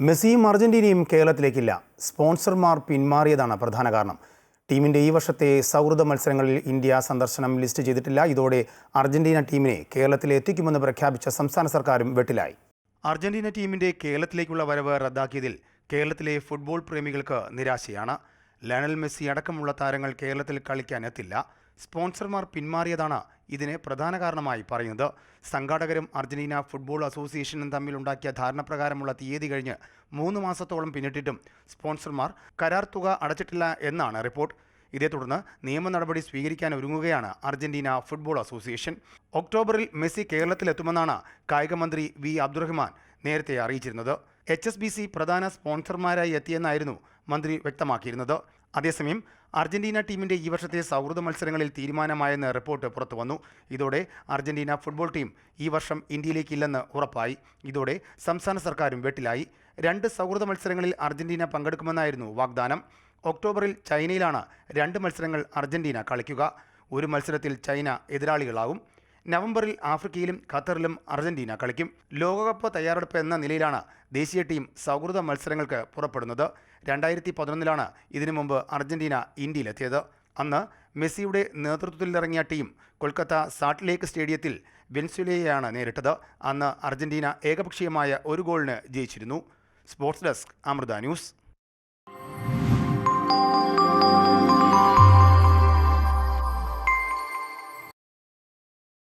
മെസ്സിയും അർജന്റീനയും കേരളത്തിലേക്കില്ല. സ്പോൺസർമാർ പിന്മാറിയതാണ് പ്രധാന കാരണം. ടീമിന്റെ ഈ വർഷത്തെ സൗഹൃദ മത്സരങ്ങളിൽ ഇന്ത്യ സന്ദർശനം ലിസ്റ്റ് ചെയ്തിട്ടില്ല. ഇതോടെ അർജന്റീന ടീമിനെ കേരളത്തിൽ എത്തിക്കുമെന്ന് പ്രഖ്യാപിച്ച സംസ്ഥാന സർക്കാരും വെട്ടിലായി. അർജന്റീന ടീമിന്റെ കേരളത്തിലേക്കുള്ള വരവ് റദ്ദാക്കിയതിൽ കേരളത്തിലെ ഫുട്ബോൾ പ്രേമികൾക്ക് നിരാശയാണ്. ലയണൽ മെസ്സി അടക്കമുള്ള താരങ്ങൾ കേരളത്തിൽ കളിക്കാൻ എത്തില്ല. സ്പോൺസർമാർ പിന്മാറിയതാണ് ഇതിന് പ്രധാന കാരണമായി പറയുന്നത്. സംഘാടകരും അർജന്റീന ഫുട്ബോൾ അസോസിയേഷനും തമ്മിലുണ്ടാക്കിയ ധാരണപ്രകാരമുള്ള തീയതി കഴിഞ്ഞ് മൂന്ന് മാസത്തോളം പിന്നിട്ടിട്ടും സ്പോൺസർമാർ കരാർ തുക അടച്ചിട്ടില്ല എന്നാണ് റിപ്പോർട്ട്. ഇതേ തുടർന്ന് നിയമ നടപടി സ്വീകരിക്കാൻ ഒരുങ്ങുകയാണ് അർജന്റീന ഫുട്ബോൾ അസോസിയേഷൻ. ഒക്ടോബറിൽ മെസ്സി കേരളത്തിലെത്തുമെന്നാണ് കായികമന്ത്രി വി അബ്ദുറഹ്മാൻ നേരത്തെ അറിയിച്ചിരുന്നത്. എച്ച് എസ് ബി സി പ്രധാന സ്പോൺസർമാരായി എത്തിയെന്നായിരുന്നു മന്ത്രി വ്യക്തമാക്കിയിരുന്നത്. അതേസമയം അർജന്റീന ടീമിന്റെ ഈ വർഷത്തെ സൗഹൃദ മത്സരങ്ങളിൽ തീരുമാനമായെന്ന് റിപ്പോർട്ട് പുറത്തുവന്നു. ഇതോടെ അർജന്റീന ഫുട്ബോൾ ടീം ഈ വർഷം ഇന്ത്യയിലേക്കില്ലെന്ന് ഉറപ്പായി. ഇതോടെ സംസ്ഥാന സർക്കാരും വെട്ടിലായി. രണ്ട് സൗഹൃദ മത്സരങ്ങളിൽ അർജന്റീന പങ്കെടുക്കുമെന്നായിരുന്നു വാഗ്ദാനം. ഒക്ടോബറിൽ ചൈനയിലാണ് രണ്ട് മത്സരങ്ങൾ അർജന്റീന കളിക്കുക. ഒരു മത്സരത്തിൽ ചൈന എതിരാളികളാകും. നവംബറിൽ ആഫ്രിക്കയിലും ഖത്തറിലും അർജന്റീന കളിക്കും. ലോകകപ്പ് തയ്യാറെടുപ്പ് എന്ന നിലയിലാണ് ദേശീയ ടീം സൗഹൃദ മത്സരങ്ങൾക്ക് പുറപ്പെടുന്നത്. രണ്ടായിരത്തി പതിനൊന്നിലാണ് ഇതിനു മുമ്പ് അർജന്റീന ഇന്ത്യയിലെത്തിയത്. അന്ന് മെസ്സിയുടെ നേതൃത്വത്തിലിറങ്ങിയ ടീം കൊൽക്കത്ത സാൾട്ട് ലേക്ക് സ്റ്റേഡിയത്തിൽ വെൻസുലയെയാണ് നേരിട്ടത്. അന്ന് അർജന്റീന ഏകപക്ഷീയമായ ഒരു ഗോളിന് ജയിച്ചിരുന്നു. Sports desk Amrita news.